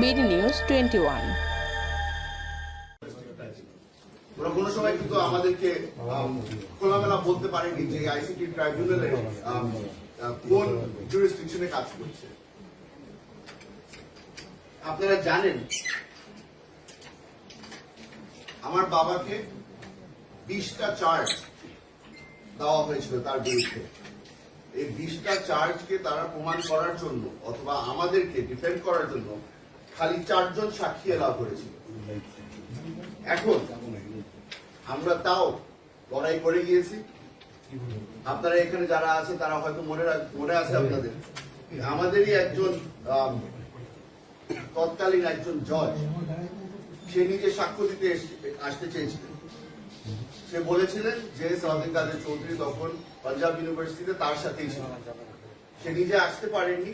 BD news twenty one. ওরা কোনো সময় কিন্তু আমাদেরকে খোলামেলা বলতে পারেনি যে আইসিটি ট্রাইব্যুনালে কোন কাজ করছে। আপনারা জানেন, আমার বাবাকে বিশটা চার্জ দেওয়া হয়েছিল তার বিরুদ্ধে। এই বিশটা চার্জকে তারা প্রমাণ করার জন্য অথবা আমাদেরকে ডিফেন্ড করার জন্য খালি চারজন সাক্ষী এলাও করেছিল এখন আমরা তাও লড়াই করে গিয়েছি। আপনারা এখানে যারা আছে তারা হয়তো মনে মনে আছে আপনাদের। আমাদেরই একজন তৎকালীন একজন জজ সে নিজে সাক্ষ্য দিতে আসতে চেয়েছিলেন। সে বলেছিলেন যে সাদিক কাদের চৌধুরী তখন পাঞ্জাব ইউনিভার্সিটিতে তার সাথেই ছিল সে নিজে আসতে পারেননি,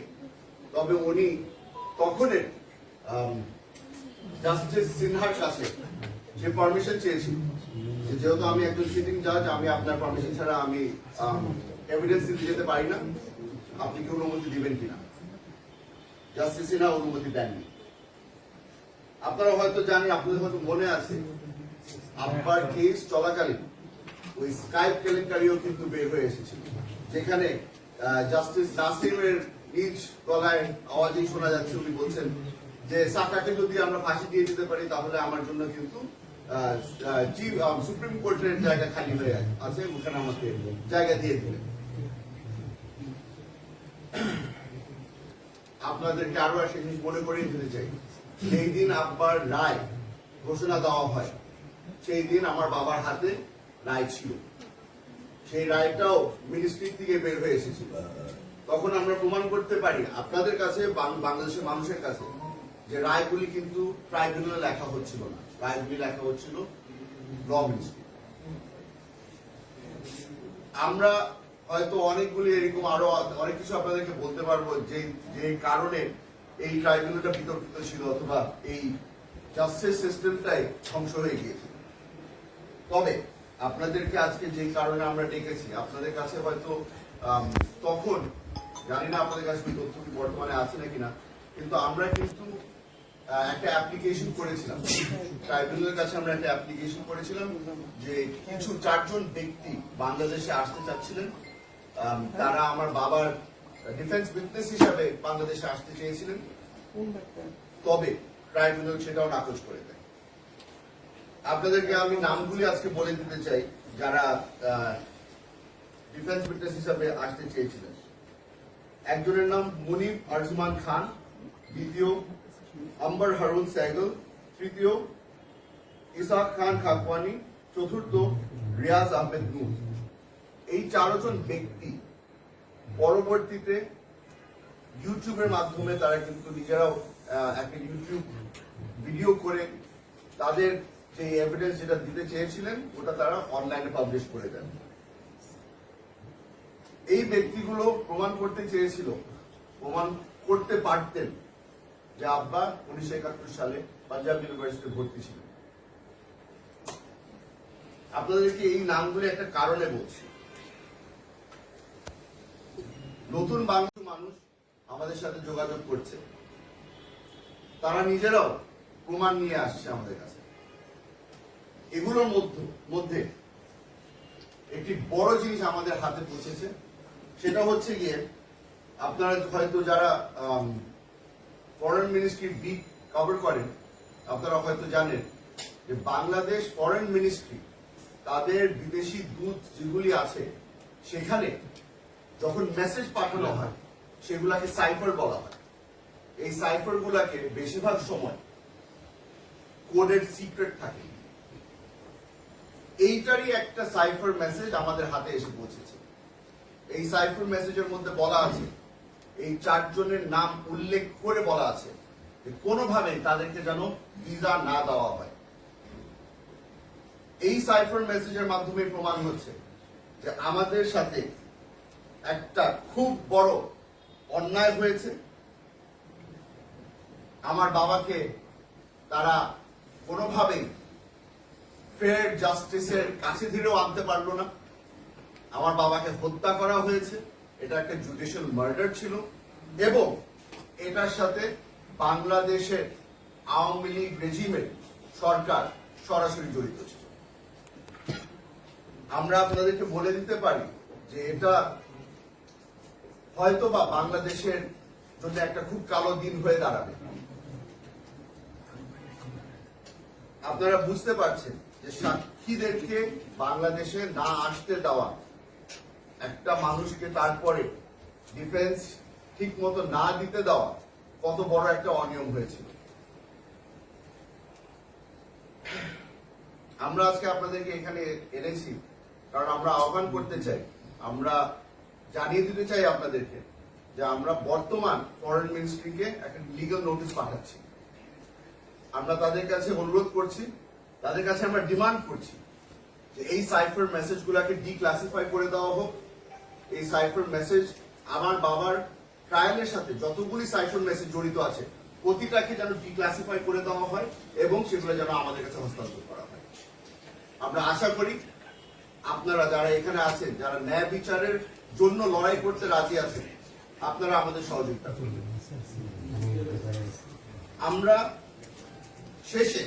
তবে উনি তখনের সিনহার কাছে সে পারমিশন চেয়েছিল যে যেহেতু আমি একজন সিটিং জাজ আমি আপনার পারমিশন ছাড়া আমি এভিডেন্স দিতে যেতে পারি না। আপনি কি অনুমতি দিবেন কিনা? জাস্টিস সিনহা অনুমতি দেননি। আপনারা হয়তো জানেন, আপনাদের হয়তো মনে আছে, আব্বার কেস চলাকালীন ওই স্কাইপ কেলেঙ্কারিও কিন্তু বের হয়ে এসেছিল যেখানে জাস্টিস নাসিমের নিজ গলায় আওয়াজেই শোনা যাচ্ছে, উনি বলছেন যে সাকাকে যদি আমরা ফাঁসি দিয়ে দিতে পারি, তাহলে আমার জন্য কিন্তু সুপ্রিম কোর্টের জায়গা খালি হয়ে আছে। ওখানে আমাকে জায়গা দিয়ে দিলেন আপনাদেরকে আরও একটা জিনিস মনে করিয়ে দিতে চাই। সেই দিন আব্বার রায় ঘোষণা দেওয়া হয়, সেই দিন আমার বাবার হাতে রায় ছিল। সেই রায়টাও মিনিস্ট্রি থেকে বের হয়ে এসেছিল। তখন আমরা প্রমাণ করতে পারি, আপনাদের কাছে বাংলাদেশের মানুষের কাছে যে রায়গুলি কিন্তু ট্রাইব্যুনালে লেখা হচ্ছিল না। রায়গুলি লেখা হচ্ছিল ল আমরা হয়তো অনেকগুলি এরকম আরও অনেক কিছু আপনাদেরকে বলতে পারব যে যে কারণে এই ট্রাইব্যুনালটা বিতর্কিত ছিল অথবা এই জাস্টিস সিস্টেমটাই ধ্বংস হয়ে গিয়েছে। তবে আপনাদেরকে আজকে যে কারণে আমরা ডেকেছি, আপনাদের কাছে হয়তো তখন, জানি না আপনাদের কাছে ওই তথ্য কি বর্তমানে আছে নাকি না, কিন্তু আমরা কিন্তু একটা অ্যাপ্লিকেশন করেছিলাম। ট্রাইব্যুনালের কাছে আমরা একটা অ্যাপ্লিকেশন করেছিলাম যে কিছু চারজন ব্যক্তি বাংলাদেশে আসতে চাচ্ছিলেন। তারা আমার বাবার ডিফেন্স উইটনেস হিসাবে বাংলাদেশে আসতে চেয়েছিলেন। তবে ট্রাইব্যুনাল সেটাও নাকচ করে দেয়। আপনাদেরকে আমি নামগুলি আজকে বলে দিতে চাই, যারা ডিফেন্স উইটনেস হিসাবে আসতে চেয়েছিলেন। একজনের নাম মুনিব আরজুমান খান, দ্বিতীয় আম্বার হারুন সাইগল তৃতীয় ইসাক খান খাকওয়ানি, চতুর্থ রিয়াজ আহমেদ নূর। এই চারজন ব্যক্তি পরবর্তীতে ইউটিউবের মাধ্যমে তারা কিন্তু নিজেরাও একটা ইউটিউব ভিডিও করে তাদের যে এভিডেন্স যেটা দিতে চেয়েছিলেন, ওটা তারা অনলাইনে পাবলিশ করে দেন। এই ব্যক্তিগুলো প্রমাণ করতে চেয়েছিল, প্রমাণ করতে পারতেন। যে আব্বা উনিশশো একাত্তর সালে পাঞ্জাব ইউনিভার্সিটি ভর্তি ছিলেন। আপনাদেরকে এই নামগুলি একটা কারণে বলছি। নতুন বাংলা মানুষ আমাদের সাথে যোগাযোগ করছে। তারা নিজেরাও প্রমাণ নিয়ে আসছে আমাদের কাছে। এগুলোর মধ্যে মধ্যে একটি বড় জিনিস আমাদের হাতে পৌঁছেছে, সেটা হচ্ছে গিয়ে আপনারা হয়তো যারা ফরেন মিনিস্ট্রির দিক কভার করেন আপনারা হয়তো জানেন যে বাংলাদেশ ফরেন মিনিস্ট্রি তাদের বিদেশি দূত যেগুলি আছে সেখানে যখন মেসেজ পাঠানো হয় সেগুলাকে সাইফার বলা হয়। এই সাইফার গুলাকে বেশিরভাগ সময় কোডের সিক্রেট থাকে। এইটারই একটা সাইফার মেসেজ আমাদের হাতে এসে পৌঁছেছে। এই সাইফার মেসেজের মধ্যে বলা আছে এই চারজনের নাম উল্লেখ করে বলা আছে কোনোভাবে তাদেরকে যেন ভিসা না দেওয়া হয়। এই সাইফার মেসেজের মাধ্যমে প্রমাণ হচ্ছে যে আমাদের সাথে একটা খুব বড় অন্যায় হয়েছে। আমার বাবাকে তারা কোনোভাবেই ফেয়ার জাস্টিসের কাছে ধীরেও আনতে পারল না। আমার বাবাকে হত্যা করা হয়েছে। এটা একটা জুডিশিয়াল মার্ডার ছিল এবং এটার সাথে বাংলাদেশের আওয়ামী লীগ রেজিমের সরকার সরাসরি জড়িত ছিল। আমরা আপনাদেরকে বলে দিতে পারি যে এটা হয়তো বা বাংলাদেশের জন্য একটা খুব কালো দিন হয়ে দাঁড়াবে। আপনারা বুঝতে পারছেন যে সাক্ষীদেরকে বাংলাদেশে না আসতে দেওয়া একটা মানুষকে তারপরে ডিফেন্স ঠিক মতো না দিতে দেওয়া কত বড় একটা অনিয়ম হয়েছিল। আমরা আজকে আপনাদেরকে এখানে এনেছি, কারণ আমরা আহ্বান করতে চাই, আমরা জানিয়ে দিতে চাই আপনাদেরকে যে আমরা বর্তমান ফরেন মিনিস্ট্রিকে একটা লিগাল নোটিশ পাঠাচ্ছি। আমরা তাদের কাছে অনুরোধ করছি, তাদের কাছে আমরা ডিমান্ড করছি যে এই সাইফার মেসেজ গুলাকে ডিক্লাসিফাই করে দেওয়া হোক এই সাইফার মেসেজ আমার বাবার ট্রায়ালের সাথে যতগুলি সাইফার মেসেজ জড়িত আছে, প্রতিটাকে যেন ডিক্লাসিফাই করে দেওয়া হয় এবং সেগুলো যেন আমাদের কাছে হস্তান্তর করা হয়। আমরা আশা করি আপনারা যারা এখানে আছেন, যারা ন্যায় বিচারের জন্য লড়াই করতে রাজি আছেন, আপনারা আমাদের সহযোগিতা করবেন। আমরা শেষে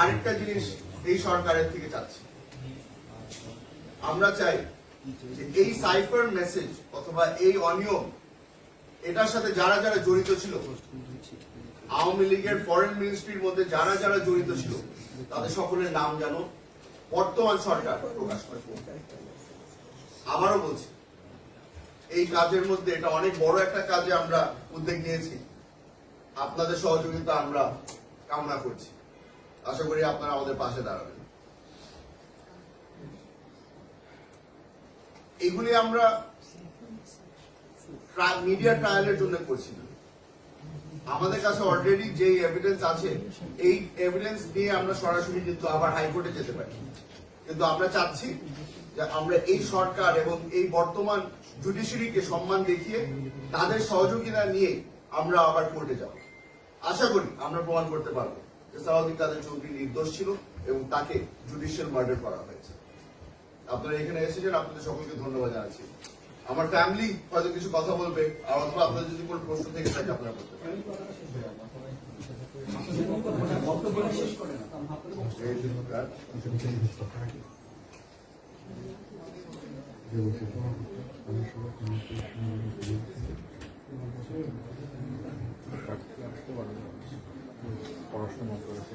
আরেকটা জিনিস এই সরকারের থেকে চাচ্ছি। আমরা চাই যে এই সাইফার মেসেজ অথবা এই অনিয়ম, এটার সাথে যারা যারা জড়িত ছিল, আওয়ামী লীগের ফরেন মিনিস্ট্রির মধ্যে যারা যারা জড়িত ছিল, তাদের সকলের নাম যেন বর্তমান সরকার প্রকাশ করে। আবারও বলছি, এই কাজের মধ্যে এটা অনেক বড় একটা কাজে আমরা উদ্যোগ নিয়েছি। আপনাদের সহযোগিতা আমরা কামনা করছি। আশা করি আপনারা আমাদের পাশে দাঁড়াবেন। এগুলি আমরা মিডিয়া ট্রায়ালের জন্য করছি না। আমাদের কাছে অলরেডি যে এভিডেন্স আছে, এই এভিডেন্স নিয়ে আমরা সরাসরি কিন্তু আবার হাইকোর্টে যেতে পারি। কিন্তু আমরা চাচ্ছি যে আমরা এই সরকার এবং এই বর্তমান জুডিশিয়ারিকে সম্মান দেখিয়ে তাদের সহযোগিতা নিয়ে আমরা আবার কোর্টে যাব। আশা করি আমরা প্রমাণ করতে পারব যে সালাউদ্দিন কাদের চৌধুরী নির্দোষ ছিল এবং তাকে জুডিশিয়াল মার্ডার করা হয়েছে। আপনারা এখানে এসেছেন, আপনাদের সকলকে ধন্যবাদ জানাচ্ছি। আমার ফ্যামিলি হয়তো কিছু কথা বলবে, আর অথবা যদি কোনো প্রশ্ন থেকে থাকে, আপনারা করতে পড়াশোনা করেছে